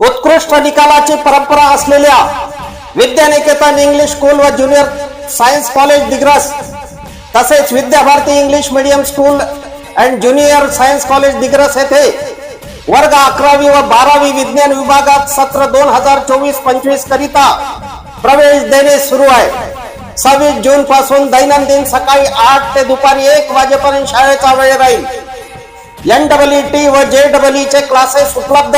उत्कृष्ट निकालाची परंपरा असलेल्या विद्यानिकेतन इंग्लिश स्कूल व ज्युनियर सायन्स कॉलेज दिग्रस तसेच Vidyabharati English medium school and junior science college Digras येथे वर्ग अकरावी व बारावी विज्ञान विभागात सत्र दोन हजार चोवीस पंचवीस करिता प्रवेश देणे सुरू आहे. सव्वीस जून पासून दैनंदिन सकाळी आठ ते दुपारी एक वाजेपर्यंत शाळेचा वेळ राहील. एन डबल टी व जे डबल चे क्लासेस उपलब्ध.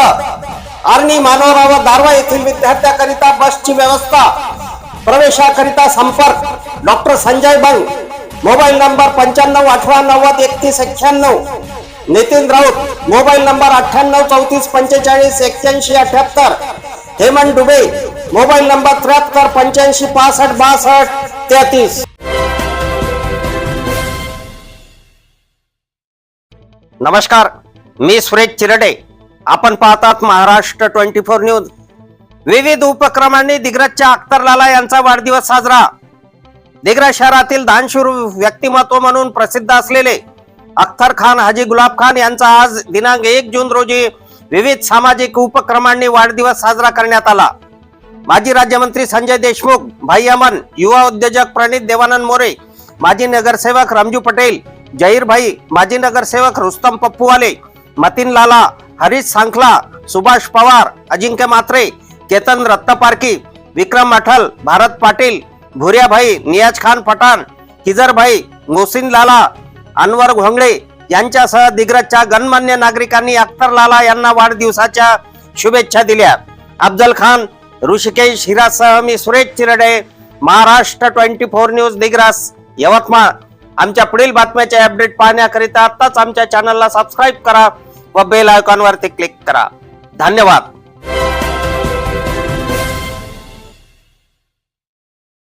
आर्णी मानोरा व दारवा येथील विद्यार्थ्याकरिता बसची व्यवस्था प्रवेशाकरिता संपर्क doctor Sanjay Bang mobile number पंच्याण्णव अठरा नव्वद एकतीस एक्क्याण्णव नितीन राऊत मोबाईल नंबर अठ्ठ्याण्णव चौतीस पंचेचाळीस एक्क्याऐंशी अठ्याहत्तर हेमंत डुबे मोबाईल नंबर त्र्याहत्तर पंच्याऐंशी पासष्ट बासष्ट तेहतीस. नमस्कार मी सुरेश चिरडे. आपण पाहतात महाराष्ट्र ट्वेंटी फोर न्यूज. विविध उपक्रमांनी दिग्रजच्या अख्तर लाला यांचा वाढदिवस साजरा. दिग्रज शहरातील दानशूर व्यक्तिमत्व म्हणून प्रसिद्ध असलेले अख्तर खान हाजी गुलाब खान यांचा आज दिनांक एक जून रोजी विविध सामाजिक उपक्रमांनी वाढदिवस साजरा करण्यात आला. माजी राज्यमंत्री संजय देशमुख भाई अमन युवा उद्योजक प्रणित देवानंद मोरे माजी नगरसेवक रामजू पटेल जहीर भाई माजी नगरसेवक रुस्तम पप्पूवाले मतीन लाला हरीश सांखला सुभाष पवार अजिंक्य मात्रे केतन रत्तपारकी विक्रम अठल भारत पाटील भुर्याभाई नियाज खान पठाण किजरभाई मोसिन लाला अनवर घोंगडे यांच्यासह दिग्रजच्या गणमान्य नागरिकांनी अख्तर लाला यांना वाढदिवसाच्या शुभेच्छा दिल्या. अफजल खान ऋषिकेश हिरासह मी Suresh Chirde Maharashtra twenty four news Digras Yavatmal. आमच्या पुढील बातम्याचे अपडेट पाहण्याकरिता आत्ताच आमच्या चॅनलला सबस्क्राईब करा. व बेल आयकॉनवरती क्लिक करा. धन्यवाद.